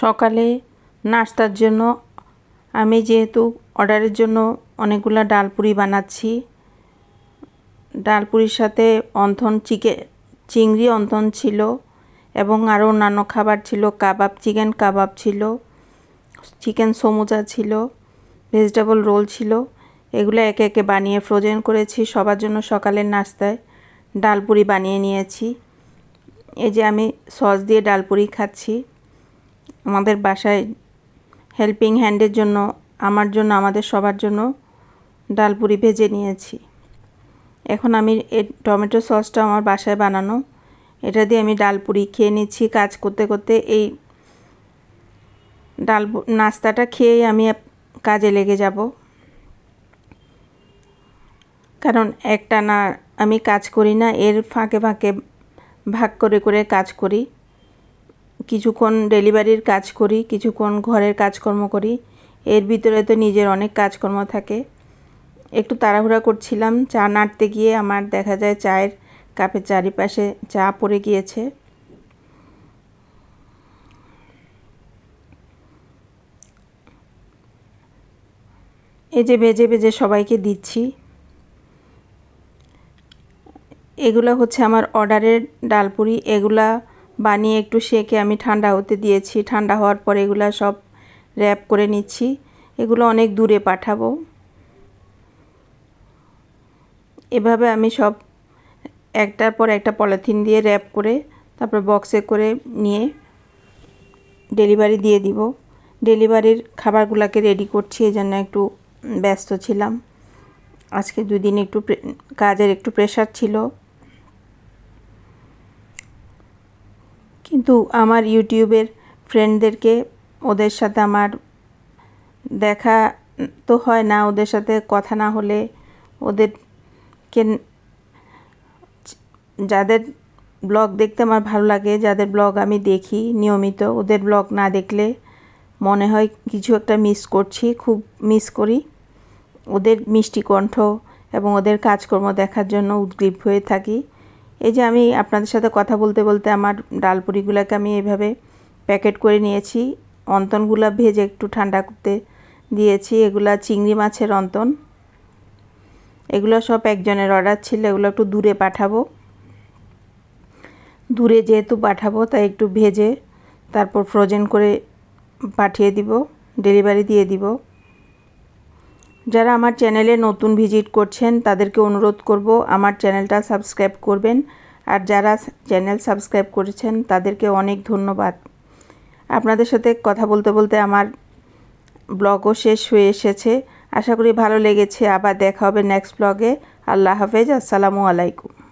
সকালে নাস্তার জন্য। আমি যেহেতু অর্ডারের জন্য অনেকগুলো ডালপুরি বানাচ্ছি। ডাল ডালপুরির সাথে অন্থন চিকে, চিংড়ি অন্থন ছিল এবং আরও অন্যান্য খাবার ছিল। কাবাব, চিকেন কাবাব ছিল, চিকেন সমুচা ছিল, ভেজিটেবল রোল ছিল। এগুলো একে একে বানিয়ে ফ্রোজেন করেছি। সবার জন্য সকালের নাস্তায় ডাল ডালপুরি বানিয়ে নিয়েছি। এই যে আমি সস দিয়ে ডাল ডালপুরি খাচ্ছি। আমাদের বাসায় হেল্পিং হ্যান্ডের জন্য, আমার জন্য, আমাদের সবার জন্য ডাল ডালপুরি ভেজে নিয়েছি। এখন আমি এই টমেটো সসটা আমার বাসায় বানানো। এটা দিয়ে আমি ডাল ডালপুরি খেয়ে নিচ্ছি কাজ করতে করতে। এই ডাল নাস্তাটা খেয়েই আমি কাজে লেগে যাব। কারণ একটা না, আমি কাজ করি না, এর ফাঁকে ফাঁকে ভাগ করে করে কাজ করি। কিছুক্ষণ ডেলিভারির কাজ করি, কিছুক্ষণ ঘরের কাজকর্ম করি। এর ভিতরে তো নিজের অনেক কাজকর্ম থাকে। একটু তাড়াহুড়া করছিলাম, চা নাড়তে গিয়ে আমার দেখা যায় চায়ের কাপের চারিপাশে চা পড়ে গিয়েছে। এই যে ভেজে ভেজে সবাইকে দিচ্ছি। এগুলো হচ্ছে আমার অর্ডারের ডালপুরি, এগুলা বানিয়ে একটু সেকে আমি ঠান্ডা হতে দিয়েছি। ঠান্ডা হওয়ার পর এগুলো সব র্যাপ করে নিচ্ছি। এগুলো অনেক দূরে পাঠাবো। এভাবে আমি সব একটার পর একটা পলিথিন দিয়ে র্যাপ করে তারপর বক্সে করে নিয়ে ডেলিভারি দিয়ে দিব। ডেলিভারির খাবারগুলোকে রেডি করছি এই জন্য একটু ব্যস্ত ছিলাম। আজকে দুদিন একটু কাজের একটু প্রেশার ছিল। কিন্তু আমার ইউটিউবের ফ্রেন্ডদেরকে ওদের সাথে আমার দেখা তো হয় না, ওদের সাথে কথা না হলে ওদেরকে যাদের ব্লগ দেখতে আমার ভালো লাগে, যাদের ব্লগ আমি দেখি নিয়মিত, ওদের ব্লগ না দেখলে মনে হয় কিছু একটা মিস করছি, খুব মিস করি। ওদের মিষ্টি কণ্ঠ এবং ওদের কাজকর্ম দেখার জন্য উদ্গ্রীব হয়ে থাকি। এই যে আমি আপনাদের সাথে কথা বলতে বলতে আমার ডালপুরিগুলোকে আমি এভাবে প্যাকেট করে নিয়েছি। অন্তনগুলো ভেজে একটু ঠান্ডা করতে দিয়েছি। এগুলা চিংড়ি মাছের অন্তন। এগুলো সব একজনের অর্ডার ছিল, এগুলো একটু দূরে পাঠাবো। দূরে যেহেতু পাঠাবো, তাই একটু ভেজে তারপর ফ্রোজেন করে পাঠিয়ে দিব ডেলিভারি দিয়ে দিব। যারা আমার চ্যানেলে নতুন ভিজিট করছেন, তাদেরকে অনুরোধ করব আমার চ্যানেলটা সাবস্ক্রাইব করবেন। আর যারা চ্যানেল সাবস্ক্রাইব করেছেন, তাদেরকে অনেক ধন্যবাদ। আপনাদের সাথে কথা বলতে বলতে আমার ব্লগও শেষ হয়ে এসেছে। আশা করি ভালো লেগেছে। আবার দেখা হবে নেক্সট ব্লগে আল্লাহ হাফেজ। আসসালামু আলাইকুম।